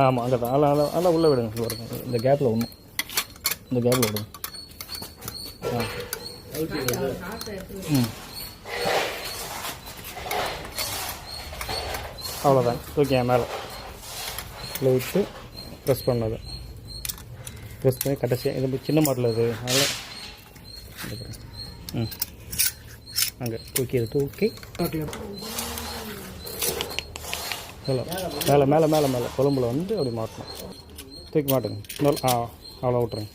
ஆமாம் அங்கே தான் அதெல்லாம் அதெல்லாம் உள்ளே விடுங்க பாருங்க. இந்த கேப்பில் ஒன்றும் இந்த கேப்பில் விடுங்க. ஆ. ம். அவ்வளோதான் தூக்கி மேலே. விட்டு ப்ரெஸ் பண்ணது. ப்ரெஸ் பண்ணி கடைசியாக இது சின்ன மாடல் இது அதனால். ம். அங்கே தூக்கி இது தூக்கி. மேலே மேலே மேலே மேலே மேலே. கொழம்புல வந்து அப்படி மாட்டணும். தூக்கி மாட்டுங்க. இன்னொரு ஆ அவ்வளோ விட்ருங்க